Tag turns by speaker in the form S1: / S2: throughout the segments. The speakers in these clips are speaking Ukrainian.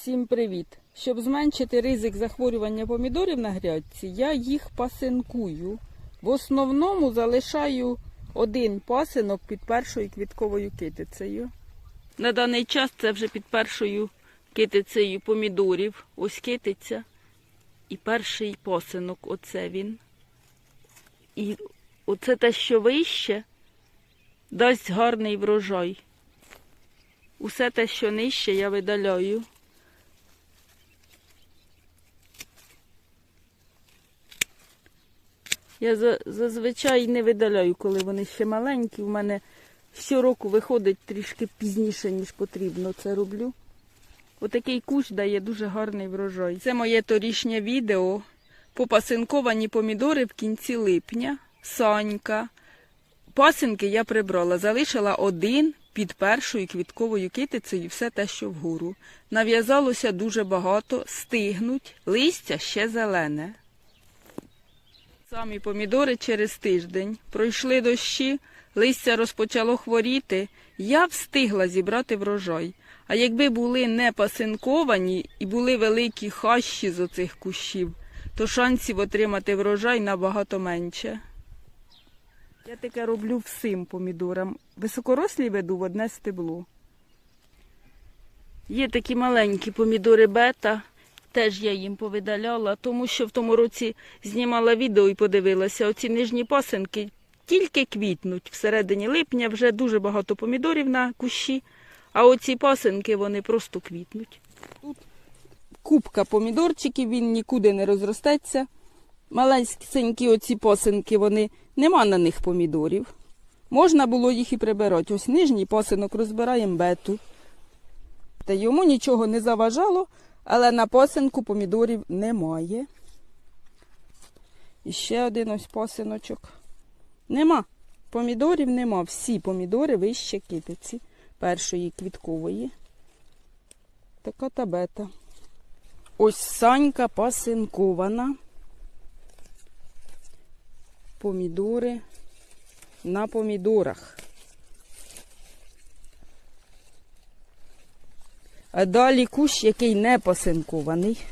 S1: Всім привіт! Щоб зменшити ризик захворювання помідорів на грядці, я їх пасинкую. В основному залишаю один пасинок під першою квітковою китицею. На даний час це вже під першою китицею помідорів. Ось китиця. І перший пасинок, оце він. І оце те, що вище, дасть гарний врожай. Усе те, що нижче, я видаляю. Я за- зазвичай не видаляю, коли вони ще маленькі. У мене щороку виходить трішки пізніше, ніж потрібно. Це роблю. Отакий кущ дає дуже гарний врожай. Це моє торішнє відео. Попасинковані помідори в кінці липня. Санька. Пасинки я прибрала, залишила один під першою квітковою китицею все те, що вгору. Нав'язалося дуже багато, стигнуть, листя ще зелене. Самі помідори через тиждень. Пройшли дощі, листя розпочало хворіти. Я встигла зібрати врожай. А якби були не пасинковані і були великі хащі з оцих кущів, то шансів отримати врожай набагато менше. Я таке роблю всім помідорам. Високорослі веду в одне стебло. Є такі маленькі помідори бета, теж я їм повидаляла, тому що в тому році знімала відео і подивилася, оці нижні пасинки тільки квітнуть. Всередині липня вже дуже багато помідорів на кущі, а оці пасинки вони просто квітнуть. Тут купка помідорчиків, він нікуди не розростеться. Маленькі оці посинки, вони нема на них помідорів. Можна було їх і прибирати. Ось нижній посинок розбираємо бету. Та йому нічого не заважало, але на посинку помідорів немає. І ще один ось посиночок. Нема. Помідорів нема. Всі помідори вище китиці першої квіткової. Така та бета. Ось санька пасинкована. Помідори на помідорах. Далі кущ, який не пасинкований.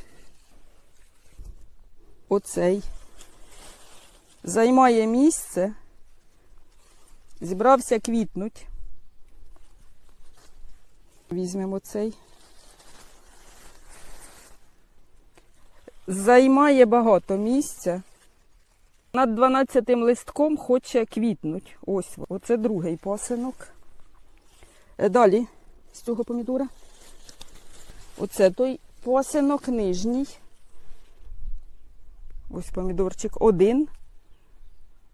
S1: Оцей. Займає місце. Зібрався квітнуть. Візьмемо цей. Займає багато місця. Над 12 листком хоче квітнуть. Ось, оце другий посинок. Е, Далі з цього помідора. Оце той посинок нижній. Ось помідорчик один.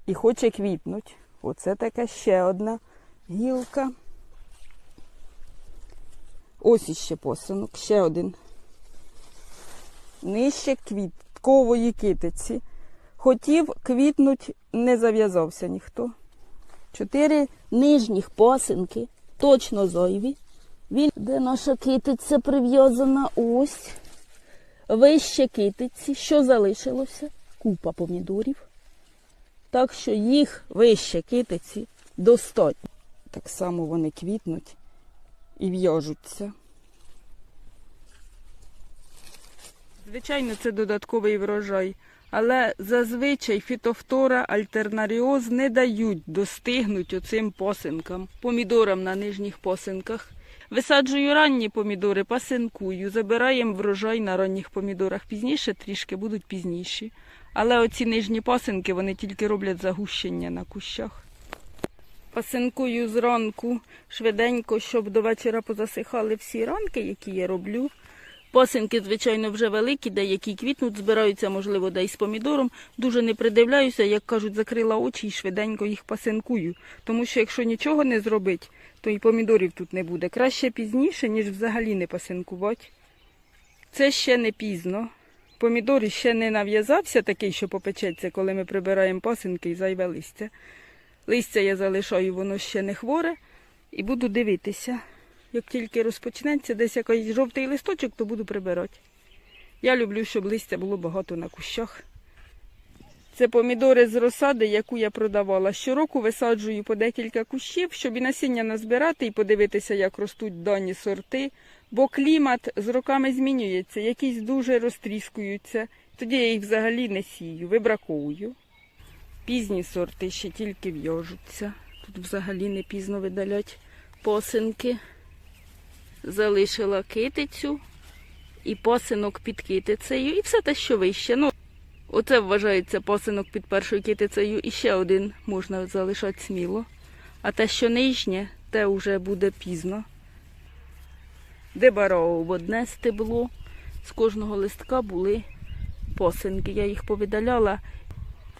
S1: І хоче квітнуть. Оце така ще одна гілка. Ось іще посинок, ще один. Нижче квіткової китиці. Хотів квітнуть, не зав'язався ніхто. Чотири нижніх посинки, точно зойві. Він, де наша китиця прив'язана, ось. Вище китиці, що залишилося? Купа помідорів. Так що їх вище китиці достатньо. Так само вони квітнуть і в'яжуться. Звичайно, це додатковий врожай, але зазвичай фітофтора, альтернаріоз не дають достигнуть оцим посинкам, помідорам на нижніх посинках. Висаджую ранні помідори, пасинкую, забираємо врожай на ранніх помідорах. Пізніше трішки будуть пізніші. Але оці нижні пасинки вони тільки роблять загущення на кущах. Пасинкую зранку швиденько, щоб до вечора позасихали всі ранки, які я роблю. Пасинки, звичайно, вже великі, деякі квітнуть, збираються, можливо, десь з помідором. Дуже не придивляюся, як кажуть, закрила очі і швиденько їх пасинкую. Тому що якщо нічого не зробить, то і помідорів тут не буде. Краще пізніше, ніж взагалі не пасинкувати. Це ще не пізно. Помідор ще не нав'язався такий, що попечеться, коли ми прибираємо пасинки і зайве листя. Листя я залишаю, воно ще не хворе, і буду дивитися. Як тільки розпочнеться десь якийсь жовтий листочок, то буду прибирати. Я люблю, щоб листя було багато на кущах. Це помідори з розсади, яку я продавала. Щороку висаджую по декілька кущів, щоб і насіння назбирати і подивитися, як ростуть дані сорти. Бо клімат з роками змінюється, якісь дуже розтріскуються. Тоді я їх взагалі не сію, вибраковую. Пізні сорти ще тільки в'яжуться. Тут взагалі не пізно видалять посинки. Залишила китицю і посинок під китицею, і все те, що вище. Ну, оце вважається посинок під першою китицею, і ще один можна залишати сміло. А те, що нижнє, те вже буде пізно. Дебароу одне стебло. З кожного листка були посинки. Я їх повидаляла.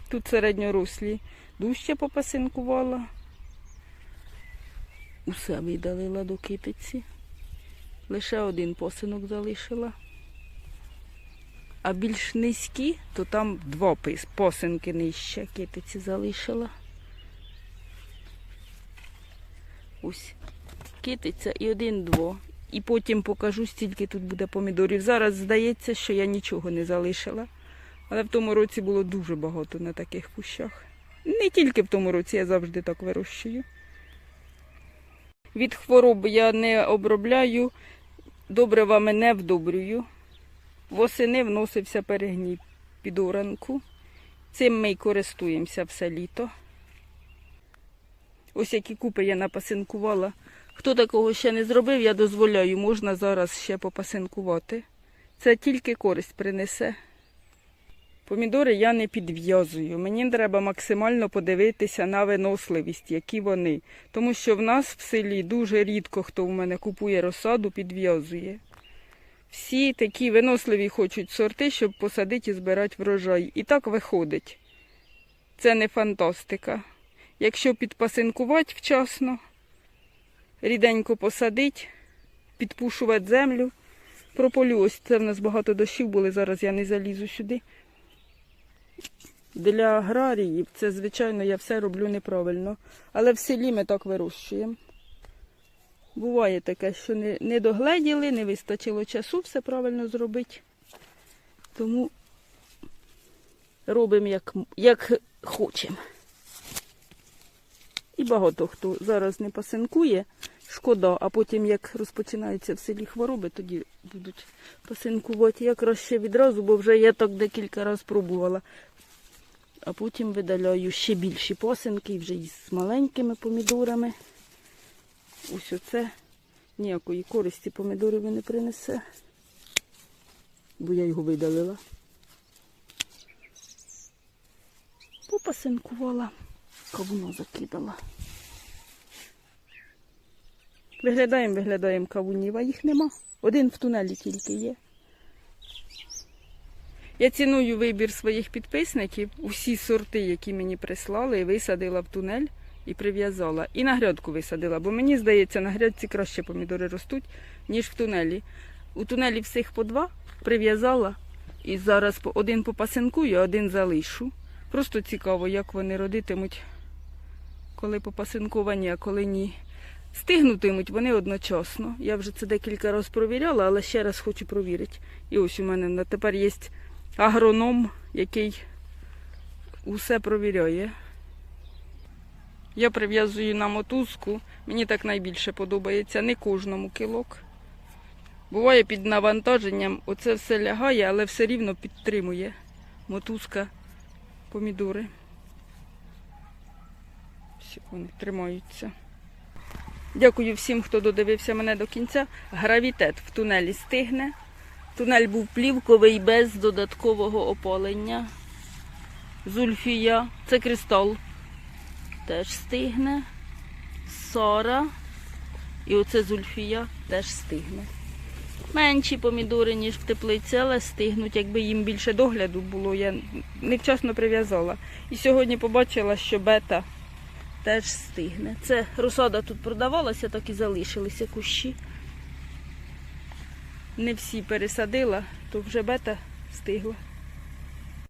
S1: Тут середньорослі дужче попасинкувала. Усе видалила до китиці. Лише один посинок залишила. А більш низькі, то там два посинки нижче китиці залишила. Ось китиця і один-дво. І потім покажу, стільки тут буде помідорів. Зараз здається, що я нічого не залишила. Але в тому році було дуже багато на таких кущах. Не тільки в тому році, я завжди так вирощую. Від хвороб я не обробляю, добривами не вдобрюю. Восени вносився перегній під оранку. Цим ми й користуємося все літо. Ось які купи я напасинкувала. Хто такого ще не зробив, я дозволяю, можна зараз ще попасинкувати. Це тільки користь принесе. Помідори я не підв'язую. Мені треба максимально подивитися на виносливість, які вони. Тому що в нас в селі дуже рідко хто в мене купує розсаду, підв'язує. Всі такі виносливі хочуть сорти, щоб посадити і збирати врожай. І так виходить. Це не фантастика. Якщо підпасинкувати вчасно, ріденько посадить, підпушувати землю, прополю. Ось це в нас багато дощів були, зараз я не залізу сюди. Для аграріїв це, звичайно, я все роблю неправильно. Але в селі ми так вирощуємо. Буває таке, що не, не догледіли, не вистачило часу все правильно зробити. Тому робимо як, як хочемо. І багато хто зараз не пасинкує, шкода, а потім, як розпочинаються в селі хвороби, тоді будуть пасинкувати. Я краще відразу, бо вже я так декілька разів пробувала. А потім видаляю ще більші посинки, вже із маленькими помідорами. Ось оце ніякої користі помідорів не принесе, бо я його видалила. Попасинкувала, кавуно закидала. Виглядаємо, виглядаємо кавунів, а їх нема. Один в тунелі тільки є. Я ціную вибір своїх підписників, усі сорти, які мені прислали, висадила в тунель і прив'язала. І на грядку висадила, бо мені здається, на грядці краще помідори ростуть, ніж в тунелі. У тунелі всіх по два прив'язала і зараз один попасинкую, а один залишу. Просто цікаво, як вони родитимуть, коли попасинковані, а коли ні. Стигнутимуть вони одночасно. Я вже це декілька разів провіряла, але ще раз хочу провірити. І ось у мене на тепер є агроном, який усе провіряє. Я прив'язую на мотузку. Мені так найбільше подобається. Не кожному кілок. Буває під навантаженням, оце все лягає, але все рівно підтримує мотузка помідори. Всі вони тримаються. Дякую всім, хто додивився мене до кінця. Гравітет в тунелі стигне. Тунель був плівковий без додаткового опалення. Зульфія, це кристал. Теж стигне. Сора. І оце зульфія теж стигне. Менші помідори, ніж в теплиці, але стигнуть. Якби їм більше догляду було, я невчасно прив'язала. І сьогодні побачила, що бета теж стигне. Це розсада тут продавалася, так і залишилися кущі. Не всі пересадила, то вже бета стигла.